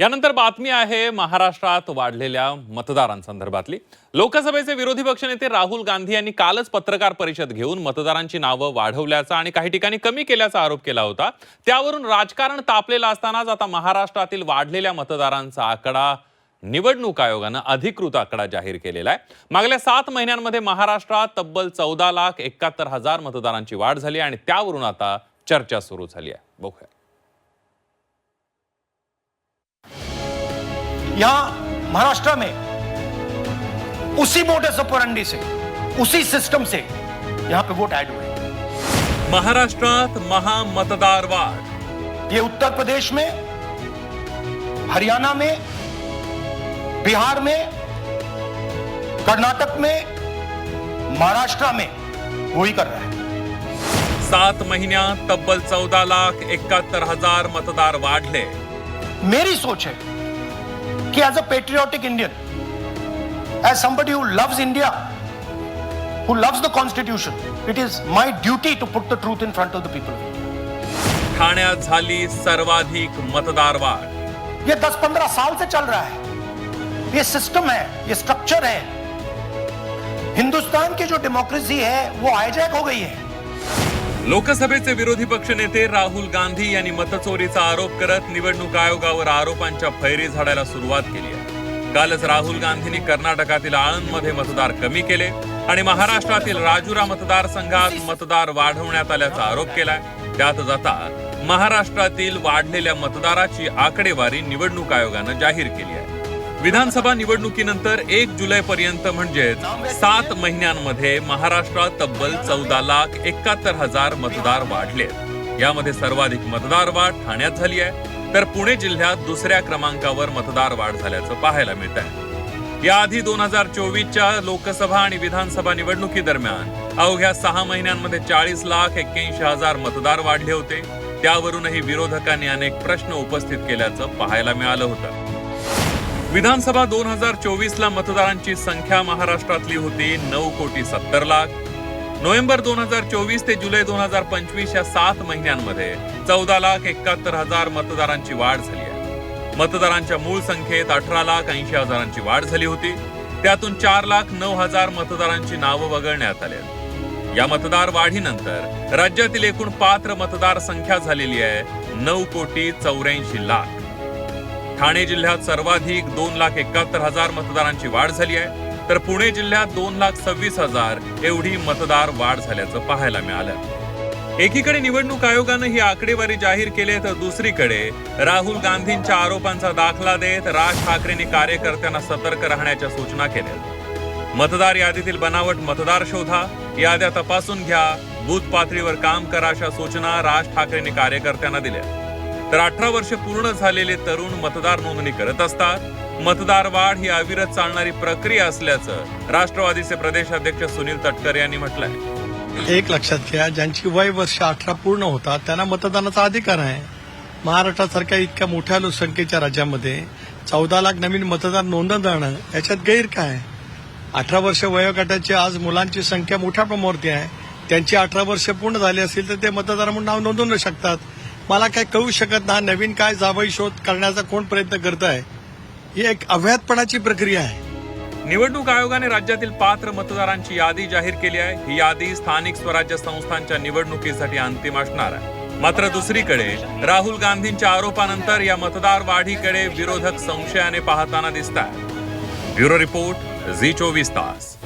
यानंतर बातमी आहे महाराष्ट्रात वाढलेल्या मतदारांसंदर्भातली. लोकसभेचे विरोधी पक्षनेते राहुल गांधी यांनी कालच पत्रकार परिषद घेऊन मतदारांची नावं वाढवल्याचा आणि काही ठिकाणी कमी केल्याचा आरोप केला होता. त्यावरून राजकारण तापलेलं असतानाच आता महाराष्ट्रातील वाढलेल्या मतदारांचा आकडा निवडणूक आयोगानं अधिकृत आकडा जाहीर केलेला आहे. मागल्या सात महिन्यांमध्ये महाराष्ट्रात तब्बल चौदा लाख एकाहत्तर हजार मतदारांची वाढ झाली आणि त्यावरून आता चर्चा सुरू झाली आहे. बघूया. यहाँ महाराष्ट्र में उसी मोडस ऑपरेंडी से उसी सिस्टम से यहाँ पे वोट ऐड हुए। महाराष्ट्रात महामतदार वाढ ये उत्तर प्रदेश में हरियाणा में बिहार में कर्नाटक में महाराष्ट्र में वही कर रहा है। सात महिन्यात तब्बल चौदा लाख एकाहत्तर हज़ार मतदार वाढले मेरी सोच है कि as a patriotic Indian as somebody who loves India who loves the constitution it is my duty to put the truth in front of the people Thane झाली सर्वाधिक मतदार वाढ. ये 10-15 साल से चल रहा है. ये सिस्टम है ये स्ट्रक्चर है. हिंदुस्तान की जो डेमोक्रेसी है वो हाईजैक हो गई है. लोकसभेचे विरोधी पक्षनेते राहुल गांधी यांनी मतचोरीचा आरोप करत निवडणूक आयोगावर आरोपांच्या फैरी झाडायला सुरुवात केली आहे. कालच राहुल गांधींनी कर्नाटकातील आळंदमध्ये मतदार कमी केले आणि महाराष्ट्रातील राजुरा मतदारसंघात मतदार वाढवण्यात आल्याचा आरोप केलाय. त्यातच आता महाराष्ट्रातील वाढलेल्या मतदाराची आकडेवारी निवडणूक आयोगानं जाहीर केली आहे. विधानसभा निवडणुकीनंतर एक जुलै पर्यंत म्हणजेच सात महिन्यांमध्ये महाराष्ट्रात तब्बल चौदा लाख एकाहत्तर हजार मतदार वाढलेत यामध्ये सर्वाधिक मतदार वाढ ठाण्यात झाली आहे. तर पुणे जिल्ह्यात दुसऱ्या क्रमांकावर मतदार वाढ झाल्याचं पाहायला मिळत आहे याआधी दोन हजार चोवीसच्या लोकसभा आणि विधानसभा निवडणुकी दरम्यान अवघ्या सहा महिन्यांमध्ये चाळीस लाख एक्क्याऐंशी हजार मतदार वाढले होते. त्यावरूनही विरोधकांनी अनेक प्रश्न उपस्थित केल्याचं पाहायला मिळालं होतं. विधानसभा दोन हजार चोवीस ला मतदारांची संख्या महाराष्ट्रातली होती नऊ कोटी सत्तर लाख. नोव्हेंबर दोन हजार चोवीस ते जुलै दोन हजार पंचवीस या सात महिन्यांमध्ये चौदा लाख एकाहत्तर हजार मतदारांची वाढ झाली आहे. मतदारांच्या मूळ संख्येत अठरा लाख ऐंशी हजारांची वाढ झाली होती. त्यातून चार लाख नऊ हजार मतदारांची नावं वगळण्यात आली या मतदार वाढीनंतर राज्यातील एकूण पात्र मतदार संख्या झालेली आहे नऊ कोटी चौऱ्याऐंशी लाख. ठाणे जिल्ह्यात सर्वाधिक दोन लाख एकाहत्तर हजार मतदारांची वाढ झाली आहे. तर पुणे जिल्ह्यात दोन लाख सव्वीस हजार एवढी मतदार वाढ झाल्याचं पाहायला मिळालं. एकीकडे निवडणूक आयोगानं ही आकडेवारी जाहीर केली तर दुसरीकडे राहुल गांधींच्या आरोपांचा दाखला देत राज ठाकरेंनी कार्यकर्त्यांना सतर्क राहण्याच्या सूचना केल्या. मतदार यादीतील बनावट मतदार शोधा याद्या तपासून घ्या बूथ पातळीवर काम करा अशा सूचना राज ठाकरेंनी कार्यकर्त्यांना दिल्या. तर अठरा वर्ष पूर्ण झालेले तरुण मतदार नोंदणी करत असतात. मतदार वाढ ही अविरत चालणारी प्रक्रिया असल्याचं राष्ट्रवादीचे प्रदेशाध्यक्ष सुनील तटकर यांनी म्हटलंय. एक लक्षात घ्या ज्यांची वय वर्ष अठरा पूर्ण होतात त्यांना मतदानाचा अधिकार आहे. महाराष्ट्रासारख्या इतक्या मोठ्या लोकसंख्येच्या राज्यामध्ये चौदा लाख नवीन मतदार नोंदवणं याच्यात गैर काय? अठरा वर्ष वयोगटाची आज मुलांची संख्या मोठ्या प्रमाणावरती आहे. त्यांची अठरा वर्ष पूर्ण झाली असतील तर ते मतदार म्हणून नाव नोंदवू शकतात. मला काय कळू शकत नाही नवीन काय जावई शोध करण्याचा कोण प्रयत्न करत आहे? ही एक अवैधपणाची प्रक्रिया आहे. निवडणूक आयोगाने राज्यातील पात्र मतदारांची यादी जाहीर केली आहे. ही यादी स्थानिक स्वराज्य संस्थांच्या निवडणुकीसाठी अंतिम असणार आहे. मात्र दुसरीकडे राहुल गांधींच्या आरोपानंतर या मतदार वाढीकडे विरोधक संशयाने पाहताना दिसत आहे ब्युरो रिपोर्ट झी चोवीस तास.